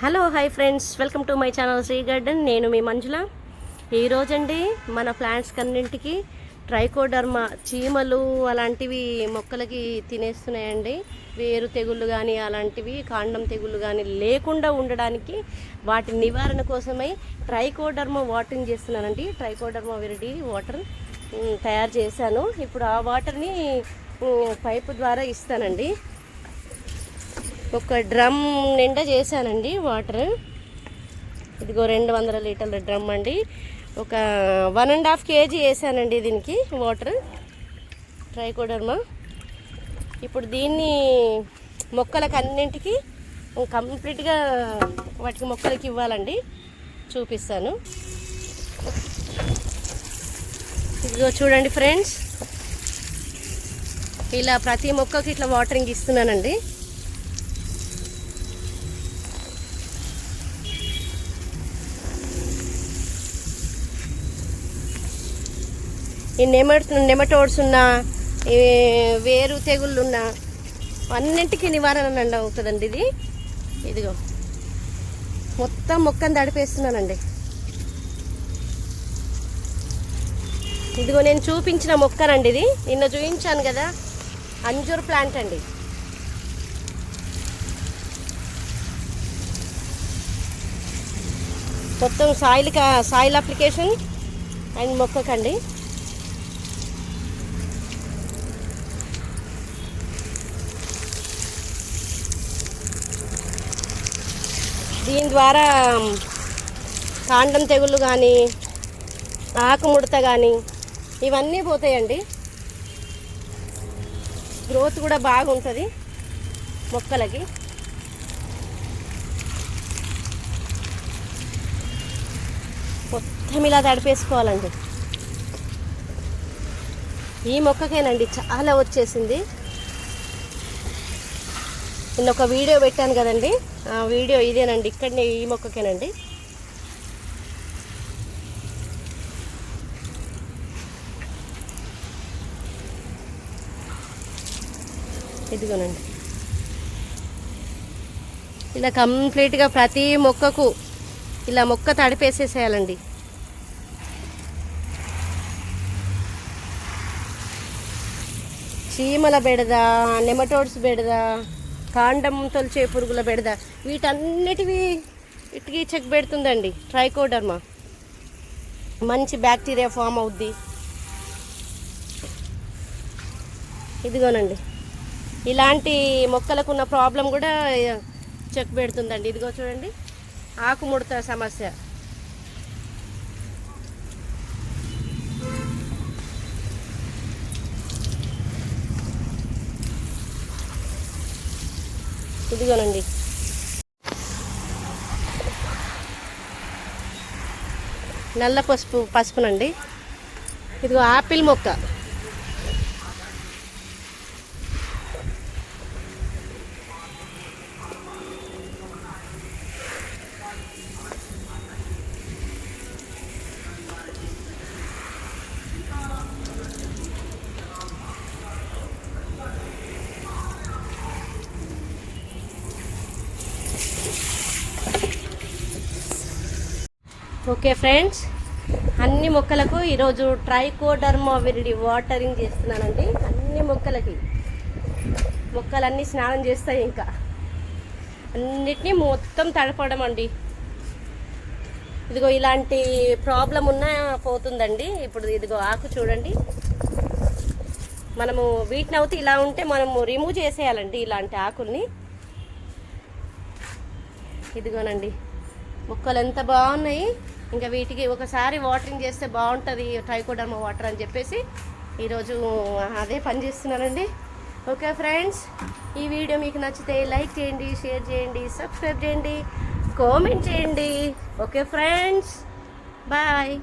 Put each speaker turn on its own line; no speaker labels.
Hello hi friends welcome to my channel Sri garden నేను మీ మంజుల. ఈరోజండి మన ప్లాంట్స్ కన్నింటికి ట్రైకోడర్మా చీమలు అలాంటివి మొక్కలకి తినేస్తున్నాయండి. వేరు తెగుళ్ళు కానీ అలాంటివి కాండం తెగుళ్ళు కానీ లేకుండా ఉండడానికి వాటి నివారణ కోసమై ట్రైకోడర్మా వాటరింగ్ చేస్తున్నానండి. ట్రైకోడర్మా విరిడి వాటర్ తయారు చేశాను. ఇప్పుడు ఆ వాటర్ని పైపు ద్వారా ఇస్తానండి. ఒక డ్రమ్ నిండా చేశానండి వాటర్. ఇదిగో రెండు వందల లీటర్ల డ్రమ్ అండి. ఒక వన్ అండ్ హాఫ్ కేజీ వేసానండి దీనికి వాటర్. ట్రైకోడర్మా. ఇప్పుడు దీన్ని మొక్కలకు అన్నింటికి కంప్లీట్గా వాటికి మొక్కలకి ఇవ్వాలండి. చూపిస్తాను. ఇదిగో చూడండి ఫ్రెండ్స్. ఇలా ప్రతి మొక్కకి ఇట్లా వాటరింగ్ ఇస్తున్నానండి. ఈ నెమట్ నెమటోడ్స్ ఉన్న ఈ వేరు తెగుళ్ళు ఉన్న అన్నింటికి నివారణ అండి అవుతుందండి ఇది. ఇదిగో. మొత్తం మొక్కను తడిపేస్తున్నానండి. ఇదిగో నేను చూపించిన మొక్కనండి ఇది. నిన్న చూపించాను కదా అంజూర్ ప్లాంట్ అండి. మొత్తం సాయిల్ సాయిల్ అప్లికేషన్ అండ్ మొక్కకండి. దీని ద్వారా కాండం తెగుళ్ళు కానీ ఆకుముడత కానీ ఇవన్నీ పోతాయండి. గ్రోత్ కూడా బాగుంటుంది మొక్కలకి. మొత్తం ఇలా తడిపేసుకోవాలండి. ఈ మొక్కకేనండి చాలా వచ్చేసింది. నేను ఒక వీడియో పెట్టాను కదండి. ఆ వీడియో ఇదేనండి ఇక్కడనే ఈ మొక్కకేనండి. ఇదిగోనండి. ఇలా కంప్లీట్గా ప్రతి మొక్కకు ఇలా మొక్క తడిపేసేసేయాలండి. చీమల బెడద నెమటోడ్స్ బెడద కాండం తొలిచే పురుగుల బెడద వీటన్నిటివి ఇటుకి చెక్ పెడుతుందండి. ట్రైకోడర్మా. మంచి బ్యాక్టీరియా ఫామ్ అవుద్ది. ఇదిగోనండి. ఇలాంటి మొక్కలకు ఉన్న ప్రాబ్లం కూడా చెక్ పెడుతుందండి. ఇదిగో చూడండి. ఆకుముడత సమస్య. ఇదిగోనండి నల్ల పసుపు పసుపునండి. ఇదిగో ఆపిల్ మొక్క. ఓకే ఫ్రెండ్స్ అన్ని మొక్కలకు ఈరోజు ట్రైకోడర్మా విరిడి వాటరింగ్ చేస్తున్నానండి. అన్ని మొక్కలకి. మొక్కలన్నీ స్నానం చేస్తాయి ఇంకా. అన్నిటినీ మొత్తం తడపడం అండి. ఇదిగో ఇలాంటి ప్రాబ్లం ఉన్నా పోతుందండి. ఇప్పుడు ఇదిగో ఆకు చూడండి. మనము వీటిని అవుతే ఇలా ఉంటే మనము రిమూవ్ చేసేయాలండి ఇలాంటి ఆకుల్ని. ఇదిగోనండి. మొక్కలు ఎంత బాగున్నాయి. ఇంకా వీటికి ఒకసారి వాటరింగ్ చేస్తే బాగుంటుంది ట్రైకోడర్మా వాటర్ అని చెప్పేసి ఈరోజు అదే పని చేస్తున్నానండి. ఓకే ఫ్రెండ్స్ ఈ వీడియో మీకు నచ్చితే లైక్ చేయండి షేర్ చేయండి సబ్స్క్రైబ్ చేయండి కామెంట్ చేయండి. Okay friends bye.